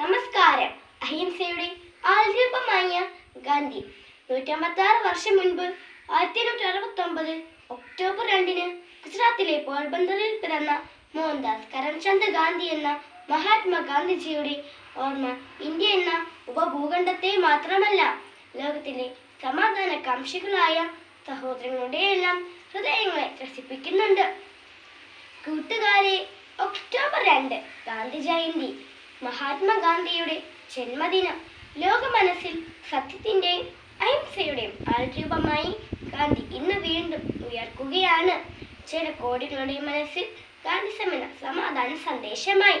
നമസ്കാരം. അഹിംസയുടെ ആൽരൂപമായ ഗാന്ധി നൂറ്റമ്പത്താറ് വർഷം മുൻപ് ആയിരത്തി എണ്ണൂറ്റി അറുപത്തി ഒമ്പത് ഒക്ടോബർ രണ്ടിന് ഗുജറാത്തിലെ പോർബന്തറിൽ പിറന്ന മോഹൻദാസ് കരംചന്ദ് ഗാന്ധി എന്ന മഹാത്മാ ഗാന്ധിജിയുടെ ഓർമ്മ ഇന്ത്യ എന്ന ഉപഭൂഖണ്ഡത്തെ മാത്രമല്ല ലോകത്തിലെ സമാധാന കാംക്ഷികളായ സഹോദരങ്ങളുടെ എല്ലാം ഹൃദയങ്ങളെ ത്രസിപ്പിക്കുന്നുണ്ട്. കൂട്ടുകാരെ ഒക്ടോബർ രണ്ട് ഗാന്ധി ജയന്തി മഹാത്മാഗാന്ധിയുടെ ജന്മദിനം ലോക മനസ്സിൽ സത്യത്തിന്റെയും അഹിംസയുടെയും ആൾരൂപമായി ഗാന്ധി ഇന്ന് വീണ്ടും ഉയർക്കുകയാണ്. ചില കോടികളുടെ മനസ്സിൽ ഗാന്ധി സമന സമാധാന സന്ദേശമായി.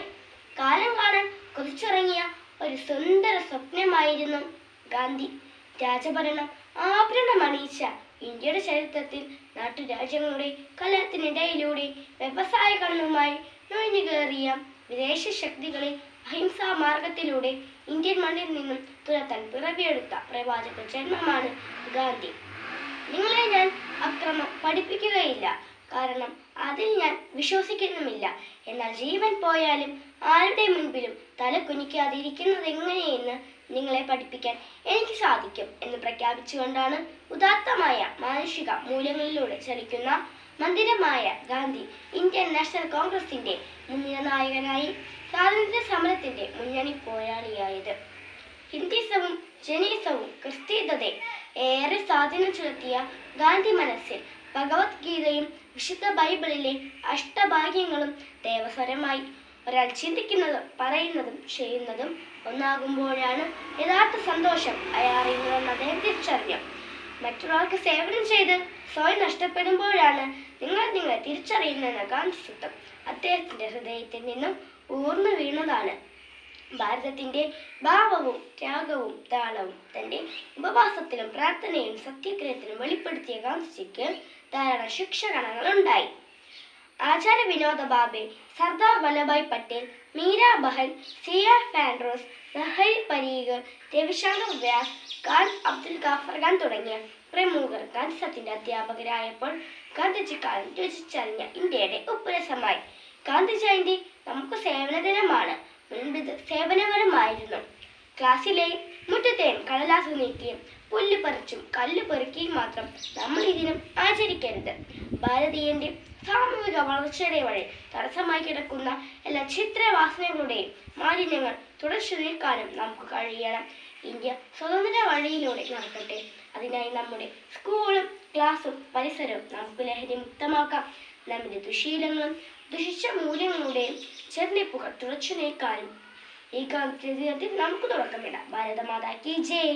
കാലം കാണാൻ കൊതിച്ചുറങ്ങിയ ഒരു സുന്ദര സ്വപ്നമായിരുന്നു ഗാന്ധി. രാജഭരണം ആഭരണമണിയിച്ച ഇന്ത്യയുടെ ചരിത്രത്തിൽ നാട്ടുരാജ്യങ്ങളുടെ കലഹത്തിനിടയിലൂടെ വ്യവസായ കണ്ണുമായി നുഴഞ്ഞു കയറിയ വിദേശ ശക്തികളെ അഹിംസാ മാർഗത്തിലൂടെ ഇന്ത്യൻ മണ്ണിൽ നിന്നും തുരത്താൻ പിറവിയെടുത്ത പ്രവാചക ജന്മമാണ് ഗാന്ധി. നിങ്ങളെ ഞാൻ അക്രമം പഠിപ്പിക്കുകയില്ല. കാരണം അതിൽ ഞാൻ വിശ്വസിക്കുന്നുമില്ല. എന്നാൽ ജീവൻ പോയാലും ആരുടെ മുൻപിലും തല കുനിക്കാതിരിക്കുന്നത് എങ്ങനെയെന്ന് നിങ്ങളെ പഠിപ്പിക്കാൻ എനിക്ക് സാധിക്കും എന്ന് പ്രഖ്യാപിച്ചുകൊണ്ടാണ് ഉദാത്തമായ മാനുഷിക മൂല്യങ്ങളിലൂടെ ചലിക്കുന്ന മന്ദിരമായ ഗാന്ധി ഇന്ത്യൻ നാഷണൽ കോൺഗ്രസിന്റെ മുന്നിര നായകനായി സ്വാതന്ത്ര്യ സമരത്തിന്റെ മുന്നണി പോരാളിയായത്. ഹിന്ദിസവും ജനീസവും ക്രിസ്തീയതയെ ഏറെ സ്വാധീനം ചെലുത്തിയ ഗാന്ധി മനസ്സിൽ ഭഗവത്ഗീതയും വിശുദ്ധ ബൈബിളിലെ അഷ്ടഭാഗ്യങ്ങളും ദേവസ്വരമായി ഒരാൾ ചിന്തിക്കുന്നതും പറയുന്നതും ചെയ്യുന്നതും ഒന്നാകുമ്പോഴാണ് യഥാർത്ഥ സന്തോഷം അയാറിയുന്നത് മറ്റൊരാൾക്ക് സേവനം ചെയ്ത് സ്വയം നഷ്ടപ്പെടുമ്പോഴാണ് നിങ്ങൾ നിങ്ങളെ തിരിച്ചറിയുന്ന ഗാന്ധി സൂത്രം അദ്ദേഹത്തിന്റെ ഹൃദയത്തിൽ നിന്നും ഊർന്നു വീണതാണ്. ഭാരതത്തിന്റെ ഭാവവും ത്യാഗവും താളവും തന്റെ ഉപവാസത്തിലും പ്രാർത്ഥനയിലും സത്യഗ്രഹത്തിലും വെളിപ്പെടുത്തിയ ഗാന്ധിജിക്ക് ധാരാളം ശിക്ഷകണങ്ങൾ ഉണ്ടായി ആചാര്യ വിനോദ ബാബെ സർദാർ വല്ലഭായ് പട്ടേൽ മീരാ ബഹൽ സി ആർ ഫാൻഡ്രോസ് ലഹരി പരീഗർ രവിശങ്കർ വ്യാസ് ഖാൻ അബ്ദുൽ ഗാഫർ ഖാൻ തുടങ്ങിയ പ്രമുഖർ ഗാന്ധിസത്തിന്റെ അധ്യാപകരായപ്പോൾ ഗാന്ധിജി കാലം രുചിച്ചറിഞ്ഞ ഇന്ത്യയുടെ ഉപ്പുരസമായി. ഗാന്ധി ജയന്തി നമുക്ക് സേവന ദിനമാണ് മുൻപ് സേവനപരമായിരുന്നു. ക്ലാസ്സിലെ മുറ്റത്തെയും കടലാസ് നീക്കിയും പുല്ല് പറിച്ചും കല്ല് പെറുക്കിയും മാത്രം നമ്മൾ ദിനം ആചരിക്കരുത്. ഭാരതീയന്റെ സാമൂഹിക വളർച്ചയുടെ വഴി തടസ്സമായി കിടക്കുന്ന എല്ലാ ചിത്രവാസനകളുടെയും മാലിന്യങ്ങൾ തുടച്ചു നീക്കാനും നമുക്ക് കഴിയണം. ഇന്ത്യ സ്വതന്ത്ര വഴിയിലൂടെ നടക്കട്ടെ. അതിനായി നമ്മുടെ സ്കൂളും ക്ലാസ്സും പരിസരവും നമുക്ക് ലഹരി മുക്തമാക്കാം. നമ്മുടെ ദുശീലങ്ങളും ദുഷിച്ച മൂല്യങ്ങളുടെയും ചെറുനിപ്പുകൾ തുടച്ചു നീക്കാനും ഈ കാലത്തിൽ നമുക്ക് തുടക്കമിടാം. ഭാരതമാതാ കി ജയ്.